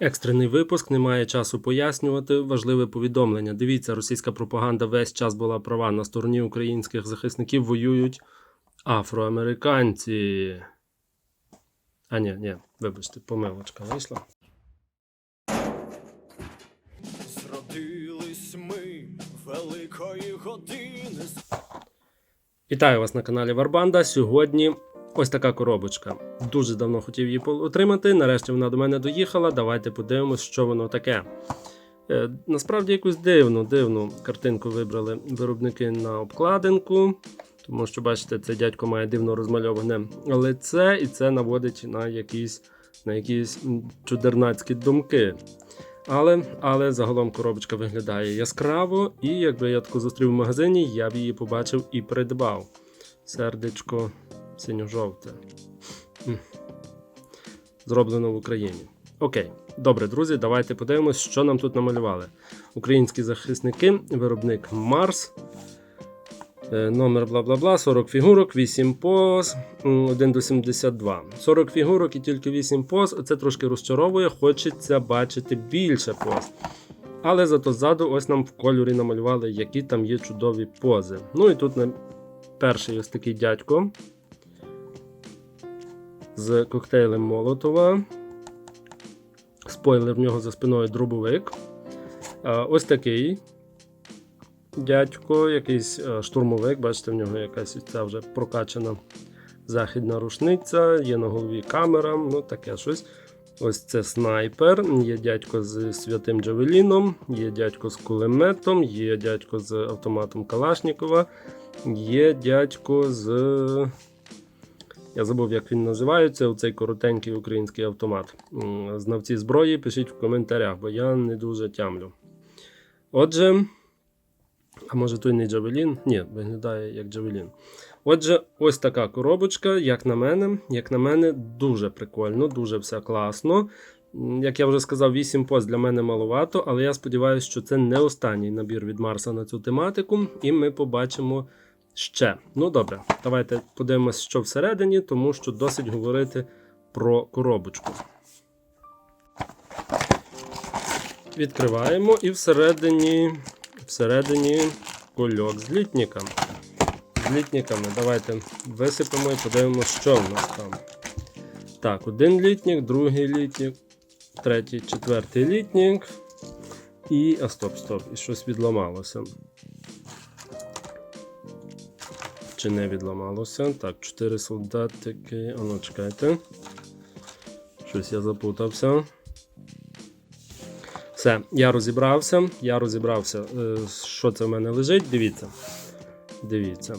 Екстрений випуск немає часу пояснювати. Важливе повідомлення. Дивіться, російська пропаганда весь час була права. На стороні українських захисників воюють афроамериканці. А ні, ні, вибачте, помилочка вийшла. Зродились ми великої години. Вітаю вас на каналі Варбанда. Сьогодні ось така коробочка. Дуже давно хотів її отримати. Нарешті вона до мене доїхала. Давайте подивимось, що воно таке. Е, насправді якусь дивну, дивну картинку вибрали виробники на обкладинку. Тому що, бачите, цей дядько має дивно розмальоване лице, і це наводить на якісь, на якісь чудернацькі думки. Але, але загалом коробочка виглядає яскраво, і якби я таку зустрів в магазині, я б її побачив і придбав. Сердечко синьо-жовте. Зроблено в Україні. Окей, добре, друзі, давайте подивимось, що нам тут намалювали. Українські захисники, виробник Марс. Е, Номер бла бла бла, 40 фігурок, 8 поз, 1 до 72. 40 фігурок і тільки 8 поз. Це трошки розчаровує, хочеться бачити більше поз. Але зато ззаду ось нам в кольорі намалювали, які там є чудові пози. Ну і тут перший ось такий дядько з коктейлем Молотова. Спойлер в нього за спиною дробовик. Ось такий дядько, якийсь штурмовик. Бачите, в нього якась ця вже прокачана західна рушниця, є на голові камера, ну таке щось. Ось це снайпер, є дядько з святим Джавеліном, є дядько з кулеметом, є дядько з автоматом Калашнікова, є дядько з. Я забув, як він називається, оцей коротенький український автомат. Знавці зброї, пишіть в коментарях, бо я не дуже тямлю. Отже, а може той не Джавелін? Ні, виглядає як Джавелін. Отже, ось така коробочка, як на мене, як на мене, дуже прикольно, дуже все класно. Як я вже сказав, 8 пост для мене маловато, але я сподіваюся, що це не останній набір від Марса на цю тематику, і ми побачимо ще. Ну добре, давайте подивимось, що всередині, тому що досить говорити про коробочку. Відкриваємо і всередині, всередині кульок з літниками. З літниками. Давайте висипемо і подивимося, що в нас там. Так, один літник, другий літник, третій, четвертий літник. І. А стоп, стоп, і щось відламалося. Чи не відламалося? Так, чотири солдатики. А ну, чекайте. Щось я запутався. Все, я розібрався. Я розібрався, е, що це в мене лежить. Дивіться. Дивіться.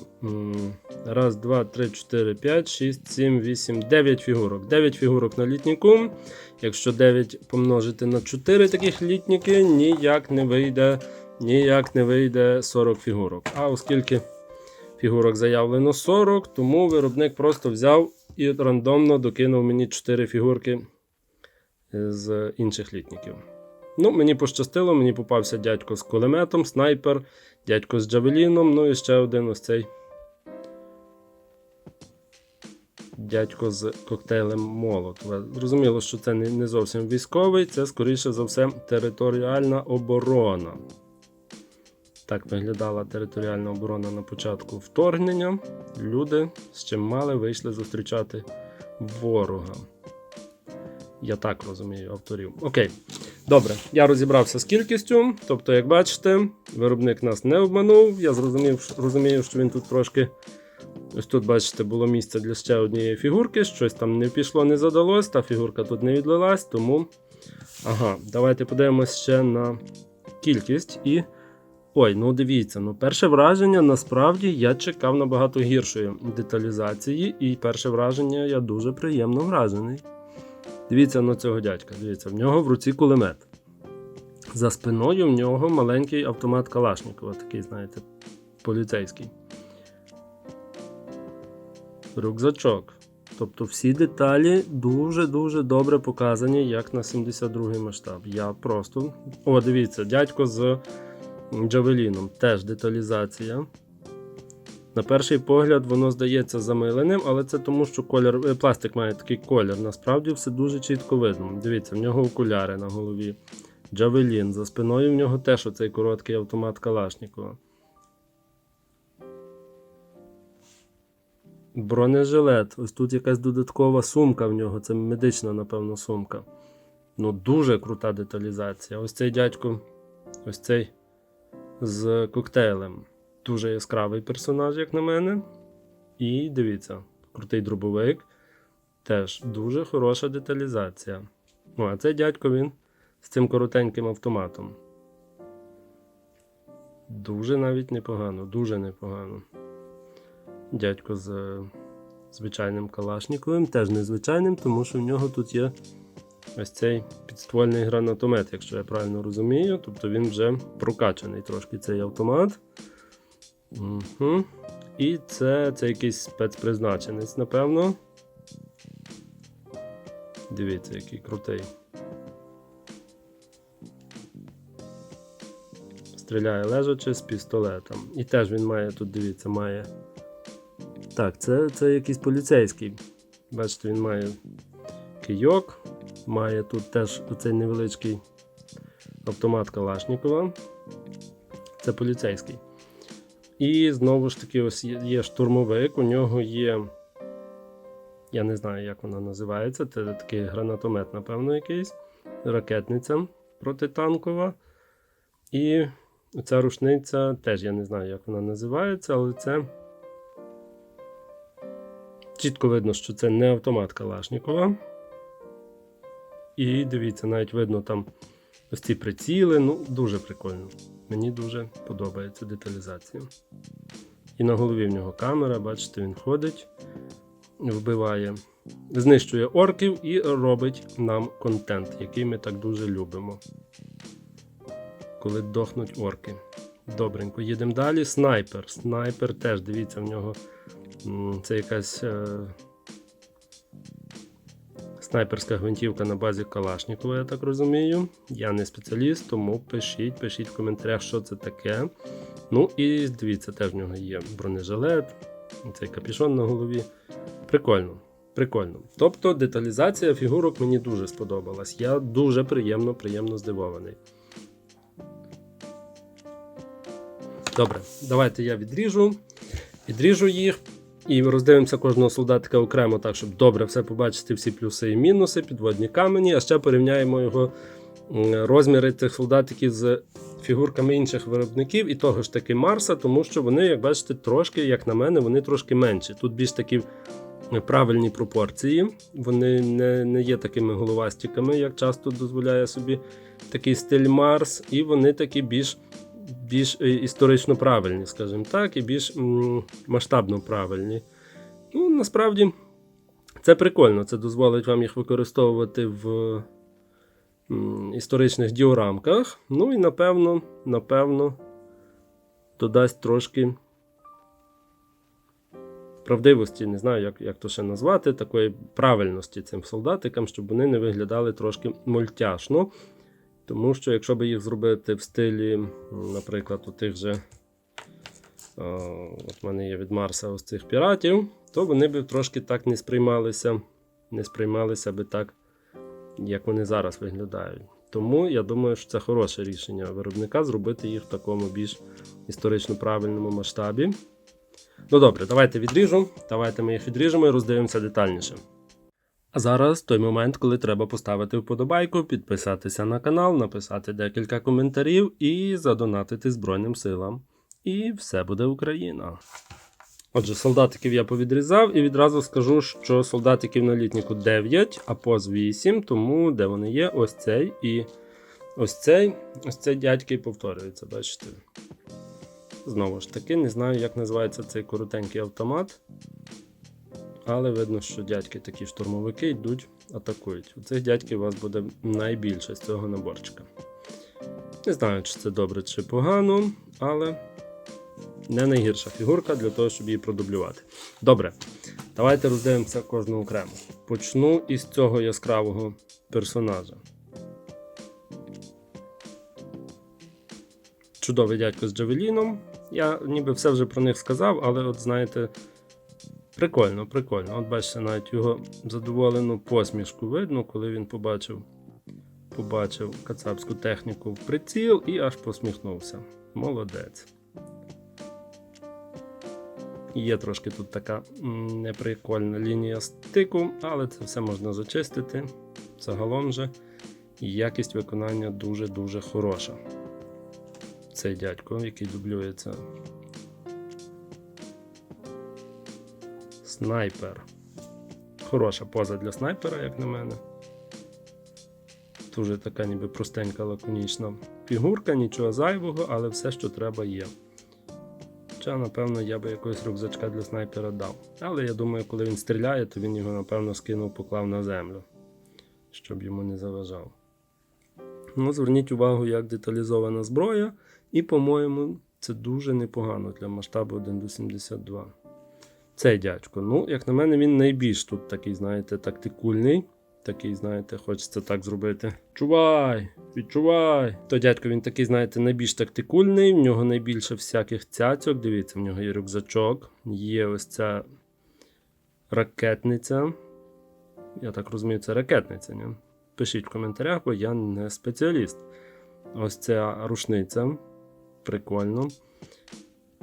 Раз, два, три, чотири, п'ять, шість, сім, вісім, дев'ять фігурок. Дев'ять фігурок на літніку. Якщо 9 помножити на 4 таких літніки, ніяк не вийде, ніяк не вийде 40 фігурок. А оскільки фігурок заявлено 40, тому виробник просто взяв і рандомно докинув мені 4 фігурки з інших літників. Ну, мені пощастило, мені попався дядько з кулеметом, снайпер, дядько з джавеліном, ну і ще один ось цей дядько з коктейлем Молотова. Зрозуміло, що це не зовсім військовий, це, скоріше за все, територіальна оборона. Так виглядала територіальна оборона на початку вторгнення. Люди з чим мали вийшли зустрічати ворога. Я так розумію авторів. Окей. Добре, я розібрався з кількістю. Тобто, як бачите, виробник нас не обманув. Я зрозумів, розумію, що він тут трошки. Ось тут, бачите, було місце для ще однієї фігурки. Щось там не пішло, не задалось, та фігурка тут не відлилась, тому. Ага, давайте подивимось ще на кількість і. Ой, ну дивіться, ну перше враження насправді я чекав набагато гіршої деталізації, і перше враження я дуже приємно вражений. Дивіться на цього дядька. Дивіться, в нього в руці кулемет. За спиною в нього маленький автомат Калашникова, такий, знаєте, поліцейський. Рюкзачок. Тобто всі деталі дуже-дуже добре показані, як на 72-й масштаб. Я просто. О, дивіться, дядько з Джавеліном. Теж деталізація. На перший погляд воно здається замиленим, але це тому, що колір, е, пластик має такий колір. Насправді все дуже чітко видно. Дивіться, в нього окуляри на голові. Джавелін. За спиною в нього теж оцей короткий автомат Калашнікова. Бронежилет. Ось тут якась додаткова сумка в нього. Це медична, напевно, сумка. Ну, дуже крута деталізація. Ось цей дядько, ось цей з коктейлем. Дуже яскравий персонаж, як на мене. І дивіться, крутий дробовик. Теж дуже хороша деталізація. О, а цей дядько він з цим коротеньким автоматом. Дуже навіть непогано, дуже непогано. Дядько з е, звичайним Калашніковим, теж незвичайним, тому що в нього тут є ось цей підствольний гранатомет, якщо я правильно розумію. Тобто він вже прокачаний трошки цей автомат. Угу. І це, це якийсь спецпризначенець, напевно. Дивіться, який крутий. Стріляє лежачи з пістолетом. І теж він має тут, дивіться, має. Так, це, це якийсь поліцейський. Бачите, він має кийок, має тут теж оцей невеличкий автомат Калашнікова. Це поліцейський. І знову ж таки, ось є, штурмовик, у нього є. Я не знаю, як вона називається. Це такий гранатомет, напевно, якийсь. Ракетниця протитанкова. І ця рушниця теж я не знаю, як вона називається, але це. Чітко видно, що це не автомат Калашнікова. І дивіться, навіть видно там ось ці приціли. Ну, дуже прикольно. Мені дуже подобається деталізація. І на голові в нього камера, бачите, він ходить, вбиває, знищує орків і робить нам контент, який ми так дуже любимо. Коли дохнуть орки. Добренько, їдемо далі. Снайпер. Снайпер теж, дивіться, в нього це якась е, снайперська гвинтівка на базі Калашнікова, я так розумію. Я не спеціаліст, тому пишіть, пишіть в коментарях, що це таке. Ну і дивіться, теж в нього є бронежилет, цей капюшон на голові. Прикольно. Прикольно. Тобто деталізація фігурок мені дуже сподобалась. Я дуже приємно, приємно здивований. Добре, давайте я відріжу. Відріжу їх і роздивимося кожного солдатика окремо, так, щоб добре все побачити, всі плюси і мінуси, підводні камені, а ще порівняємо його розміри цих солдатиків з фігурками інших виробників і того ж таки Марса, тому що вони, як бачите, трошки, як на мене, вони трошки менші. Тут більш такі правильні пропорції, вони не, не є такими головастиками, як часто дозволяє собі такий стиль Марс, і вони такі більш більш е, історично правильні, скажімо так, і більш масштабно правильні. Ну, насправді, це прикольно. Це дозволить вам їх використовувати в історичних діорамках. Ну і напевно, напевно, додасть трошки правдивості, не знаю, як, як то ще назвати, такої правильності цим солдатикам, щоб вони не виглядали трошки мультяшно. Тому що, якщо би їх зробити в стилі, наприклад, у тих же, от в мене є від Марса ось цих піратів, то вони б трошки так не сприймалися, не сприймалися би так, як вони зараз виглядають. Тому я думаю, що це хороше рішення виробника зробити їх в такому більш історично правильному масштабі. Ну добре, давайте відріжу. Давайте ми їх відріжемо і роздивимося детальніше. А зараз той момент, коли треба поставити вподобайку, підписатися на канал, написати декілька коментарів і задонатити Збройним силам. І все буде Україна. Отже, солдатиків я повідрізав і відразу скажу, що солдатиків на літніку 9, а поз 8, тому де вони є, ось цей і ось цей, ось цей дядьки повторюється, бачите. Знову ж таки, не знаю, як називається цей коротенький автомат. Але видно, що дядьки такі штурмовики йдуть, атакують. У цих дядьків у вас буде найбільше з цього наборчика. Не знаю, чи це добре чи погано, але не найгірша фігурка для того, щоб її продублювати. Добре, давайте роздивимося кожну окремо. Почну із цього яскравого персонажа. Чудовий дядько з Джавеліном. Я ніби все вже про них сказав, але от знаєте, прикольно, прикольно. От бачите, навіть його задоволену посмішку видно, коли він побачив, побачив кацапську техніку в приціл і аж посміхнувся. Молодець. Є трошки тут така неприкольна лінія стику, але це все можна зачистити. Загалом же якість виконання дуже-дуже хороша. Цей дядько, який дублюється. Снайпер. Хороша поза для снайпера, як на мене. Дуже така ніби простенька, лаконічна фігурка, нічого зайвого, але все, що треба, є. Хоча, напевно, я би якогось рюкзачка для снайпера дав. Але я думаю, коли він стріляє, то він його, напевно, скинув, поклав на землю, щоб йому не заважав. Ну, зверніть увагу, як деталізована зброя, і, по-моєму, це дуже непогано для масштабу 1 до 72. Цей дядько. Ну, як на мене, він найбільш тут такий, знаєте, тактикульний. Такий, знаєте, хочеться так зробити. Чувай! Відчувай! То дядько він такий, знаєте, найбільш тактикульний, в нього найбільше всяких цяцьок. Дивіться, в нього є рюкзачок, є ось ця ракетниця. Я так розумію, це ракетниця, ні? Пишіть в коментарях, бо я не спеціаліст. Ось ця рушниця. Прикольно.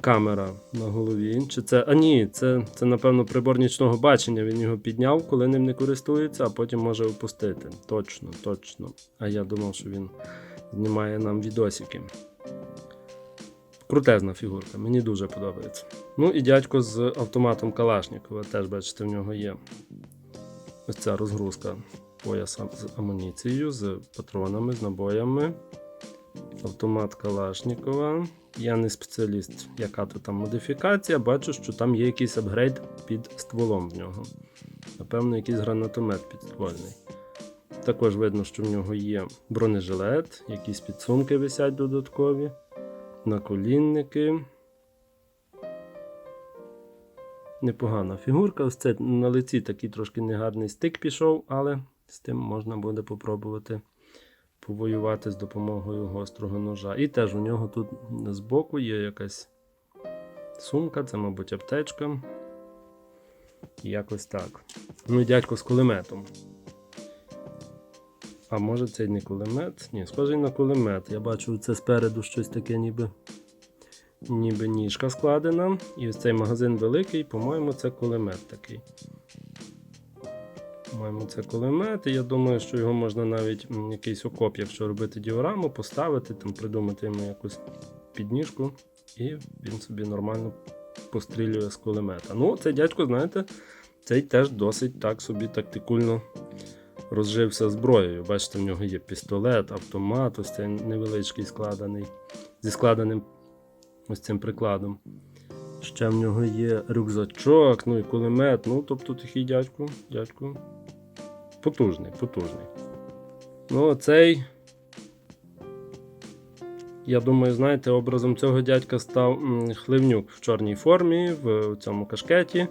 Камера на голові. Чи це. А ні, це, це, напевно, прибор нічного бачення. Він його підняв, коли ним не користується, а потім може опустити. Точно, точно. А я думав, що він знімає нам відосики. Крутезна фігурка, мені дуже подобається. Ну і дядько з автоматом Калашникова. Теж, бачите, в нього є ось ця розгрузка пояса з амуніцією, з патронами, з набоями. Автомат Калашникова. Я не спеціаліст, яка то там модифікація. Бачу, що там є якийсь апгрейд під стволом в нього. Напевно, якийсь гранатомет підствольний. Також видно, що в нього є бронежилет, якісь підсумки висять додаткові, наколінники. Непогана фігурка. Ось це на лиці такий трошки негарний стик пішов, але з тим можна буде попробувати повоювати з допомогою гострого ножа. І теж у нього тут збоку є якась сумка, це, мабуть, аптечка. Якось так. Ну і дядько з кулеметом. А може це не кулемет? Ні, схожий на кулемет. Я бачу це спереду щось таке, ніби, ніби ніжка складена. І ось цей магазин великий, по-моєму, це кулемет такий. По-моєму, це кулемет. І я думаю, що його можна навіть якийсь окоп, якщо робити діораму, поставити, там придумати йому якусь підніжку, і він собі нормально пострілює з кулемета. Ну, цей дядько, знаєте, цей теж досить так собі тактикульно розжився зброєю. Бачите, в нього є пістолет, автомат, ось цей невеличкий складений, зі складеним ось цим прикладом. Ще в нього є рюкзачок, ну і кулемет. Ну, тобто такий дядько, дядько. Потужний, потужний. Ну, цей. Я думаю, знаєте, образом цього дядька став хливнюк в чорній формі, в цьому кашкеті.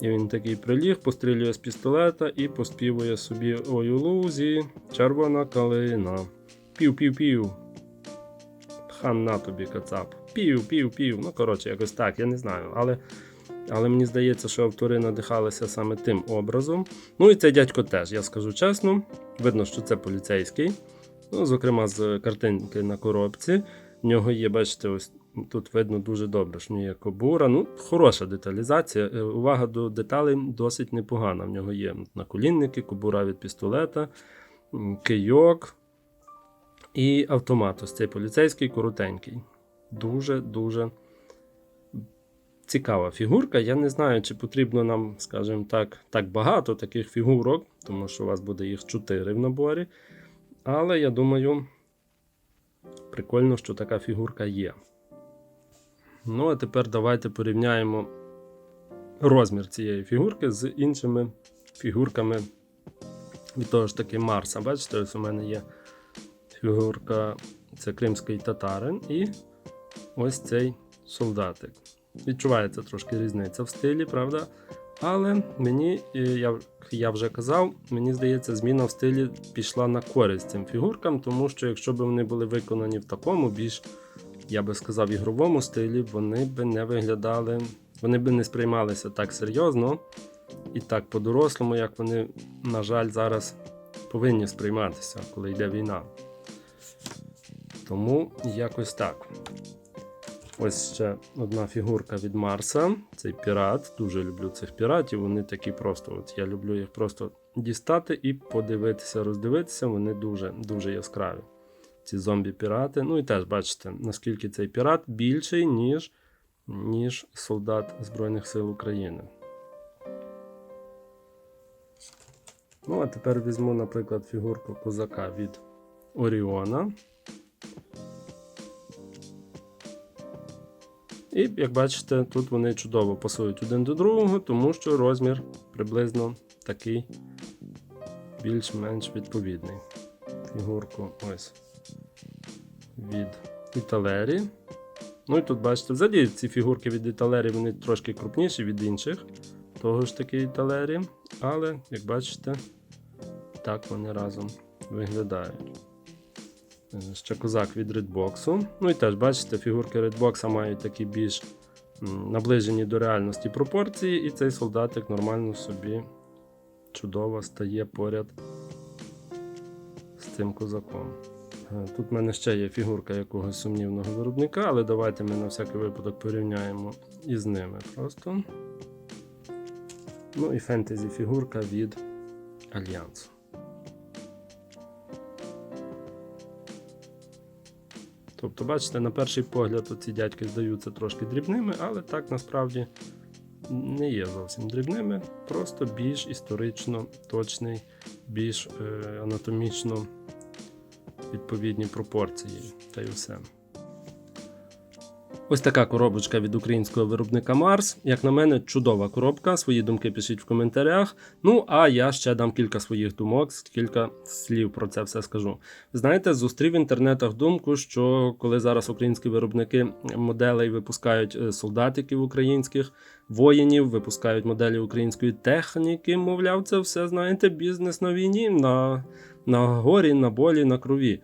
І він такий приліг, пострілює з пістолета і поспівує собі Ой у лузі, червона калина. Пів-пів-пів. Хана тобі кацап. Пів, пів, пів. Ну, коротше, якось так, я не знаю. Але, але мені здається, що автори надихалися саме тим образом. Ну і цей дядько теж, я скажу чесно. Видно, що це поліцейський. Ну, зокрема, з картинки на коробці. В нього є, бачите, ось тут видно дуже добре, що в є кобура. Ну, хороша деталізація. Е, Увага до деталей досить непогана. В нього є наколінники, кобура від пістолета, кийок і автомат. Ось цей поліцейський коротенький. Дуже-дуже цікава фігурка. Я не знаю, чи потрібно нам, скажімо так, так багато таких фігурок, тому що у вас буде їх 4 в наборі. Але я думаю, прикольно, що така фігурка є. Ну, а тепер давайте порівняємо розмір цієї фігурки з іншими фігурками від того ж таки Марса. Бачите, ось у мене є фігурка, це кримський татарин, і ось цей солдатик. Відчувається трошки різниця в стилі, правда? Але мені, е, я, я вже казав, мені здається, зміна в стилі пішла на користь цим фігуркам, тому що якщо б вони були виконані в такому більш я би сказав, ігровому стилі, вони би не виглядали, вони би не сприймалися так серйозно і так по-дорослому, як вони, на жаль, зараз повинні сприйматися, коли йде війна. Тому якось так. Ось ще одна фігурка від Марса. Цей пірат. Дуже люблю цих піратів. Вони такі просто. От я люблю їх просто дістати і подивитися, роздивитися. Вони дуже дуже яскраві. Ці зомбі-пірати. Ну і теж бачите, наскільки цей пірат більший, ніж, ніж солдат Збройних сил України. Ну, а тепер візьму, наприклад, фігурку козака від Оріона. І як бачите, тут вони чудово пасують один до другого, тому що розмір приблизно такий більш-менш відповідний. Фігурку ось від Італері. Ну і тут бачите, взагалі ці фігурки від Італері вони трошки крупніші від інших, того ж таки Італері. Але, як бачите, так вони разом виглядають. Ще козак від Redbox. Ну і теж, бачите, фігурки Redbox мають такі більш наближені до реальності пропорції, і цей солдатик нормально собі чудово стає поряд з цим козаком. Е, Тут в мене ще є фігурка якогось сумнівного виробника, але давайте ми на всякий випадок порівняємо із ними просто. Ну і фентезі фігурка від Альянсу. Тобто, бачите, на перший погляд ці дядьки здаються трошки дрібними, але так насправді не є зовсім дрібними, просто більш історично точний, більш е, анатомічно відповідні пропорції та й все. Ось така коробочка від українського виробника Марс. Як на мене, чудова коробка. Свої думки пишіть в коментарях. Ну а я ще дам кілька своїх думок, кілька слів про це все скажу. Знаєте, зустрів в інтернетах думку, що коли зараз українські виробники моделей випускають е, солдатиків українських, воїнів, випускають моделі української техніки, мовляв, це все знаєте, бізнес на війні, на, на горі, на болі, на крові.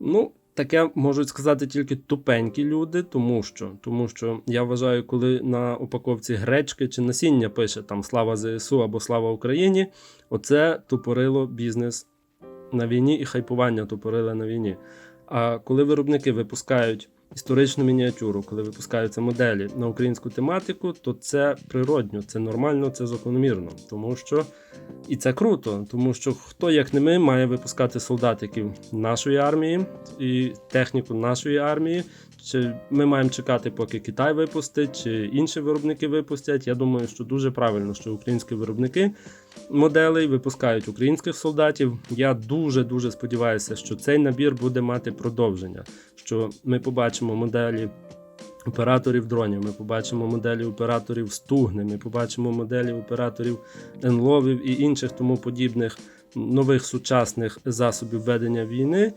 Ну, таке можуть сказати тільки тупенькі люди, тому що, тому що я вважаю, коли на упаковці гречки чи насіння пише там Слава ЗСУ або Слава Україні, оце тупорило бізнес на війні і хайпування тупорили на війні. А коли виробники випускають історичну мініатюру, коли випускаються моделі на українську тематику, то це природньо, це нормально, це закономірно. Тому що і це круто, тому що хто, як не ми, має випускати солдатиків нашої армії і техніку нашої армії. Чи ми маємо чекати, поки Китай випустить, чи інші виробники випустять. Я думаю, що дуже правильно, що українські виробники моделей випускають українських солдатів. Я дуже дуже сподіваюся, що цей набір буде мати продовження. Що ми побачимо моделі операторів дронів, ми побачимо моделі операторів стугни, ми побачимо моделі операторів енловів і інших тому подібних нових сучасних засобів ведення війни.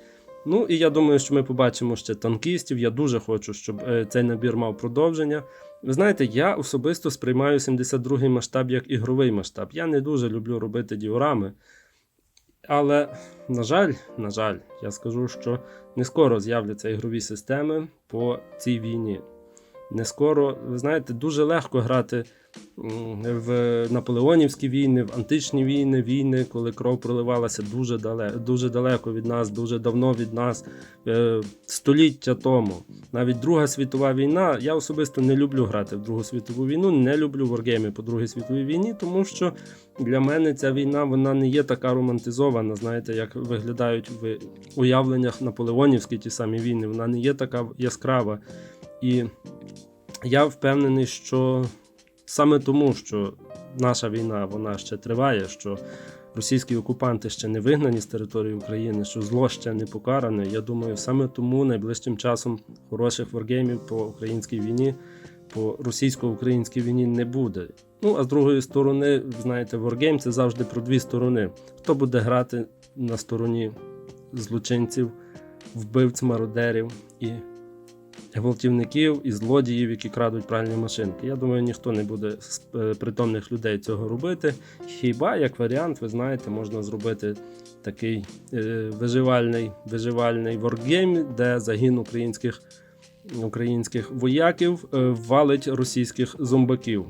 Ну і я думаю, що ми побачимо ще танкістів. Я дуже хочу, щоб е, цей набір мав продовження. Ви знаєте, я особисто сприймаю 72-й масштаб як ігровий масштаб. Я не дуже люблю робити діорами. Але, на жаль, на жаль, я скажу, що не скоро з'являться ігрові системи по цій війні. Не скоро, ви знаєте, дуже легко грати в наполеонівські війни, в античні війни, війни, коли кров проливалася дуже далеко, дуже далеко від нас, дуже давно від нас, е, століття тому. Навіть Друга світова війна. Я особисто не люблю грати в Другу світову війну, не люблю wargame по Другій світовій війні, тому що для мене ця війна вона не є така романтизована. Знаєте, як виглядають в уявленнях наполеонівські ті самі війни. Вона не є така яскрава. І я впевнений, що саме тому, що наша війна вона ще триває, що російські окупанти ще не вигнані з території України, що зло ще не покаране. Я думаю, саме тому найближчим часом хороших варгеймів по українській війні, по російсько-українській війні не буде. Ну а з другої сторони, знаєте, Wargame це завжди про дві сторони. Хто буде грати на стороні злочинців, вбивць, мародерів і гвалтівників і злодіїв, які крадуть пральні машинки. Я думаю, ніхто не буде з е, притомних людей цього робити. Хіба як варіант, ви знаєте, можна зробити такий е, виживальний, виживальний воргейм, де загін українських українських вояків е, валить російських зомбаків.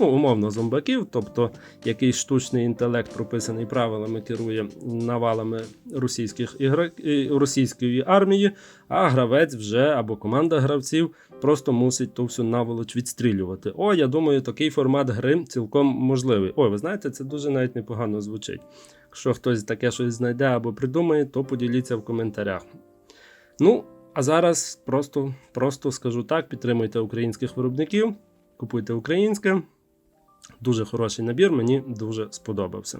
Ну, умовно, зомбаків, тобто якийсь штучний інтелект, прописаний правилами, керує навалами російських ігра... російської армії, а гравець вже або команда гравців просто мусить ту всю наволоч відстрілювати. О, я думаю, такий формат гри цілком можливий. Ой, ви знаєте, це дуже навіть непогано звучить. Якщо хтось таке щось знайде або придумає, то поділіться в коментарях. Ну, а зараз просто, просто скажу так: підтримуйте українських виробників, купуйте українське. Дуже хороший набір, мені дуже сподобався.